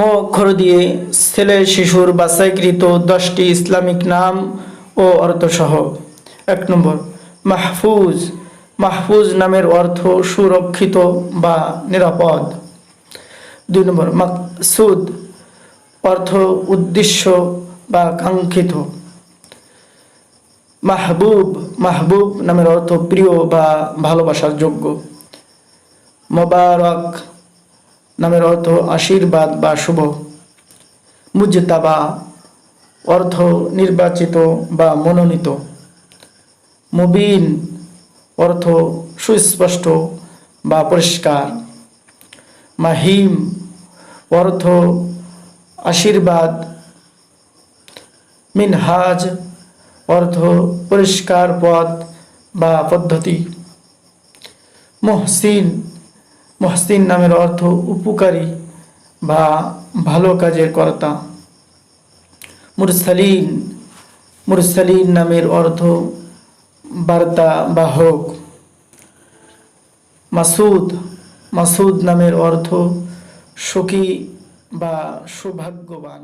অক্ষর দিয়ে ছেলে, শিশুর বাছাইকৃত দশটি ইসলামিক নাম ও অর্থসহ। এক নম্বর, মাহফুজ। মাহফুজ নামের অর্থ সুরক্ষিত বা নিরাপদ। দুই নম্বর, মাকসুদ। অর্থ উদ্দেশ্য বা কাঙ্ক্ষিত। মাহবুব। মাহবুব নামের অর্থ প্রিয় বা ভালোবাসার যোগ্য। মোবারক। নামের অর্থ আশীর্বাদ বা শুভ। মুজতাবা, অর্থ নির্বাচিত বা মনোনীত। মুবিন, অর্থ সুস্পষ্ট বা পরিষ্কার। মাহিম, অর্থ আশীর্বাদ। মিনহাজ, অর্থ পরিষ্কার পথ বা পদ্ধতি। মহসিন মহসিন নামের অর্থ উপকারী বা ভালো কাজের কর্তা। মুরসালিন মুরসালিন নামের অর্থ বার্তা বা হোক। মাসুদ মাসুদ নামের অর্থ সুখী বা সৌভাগ্যবান।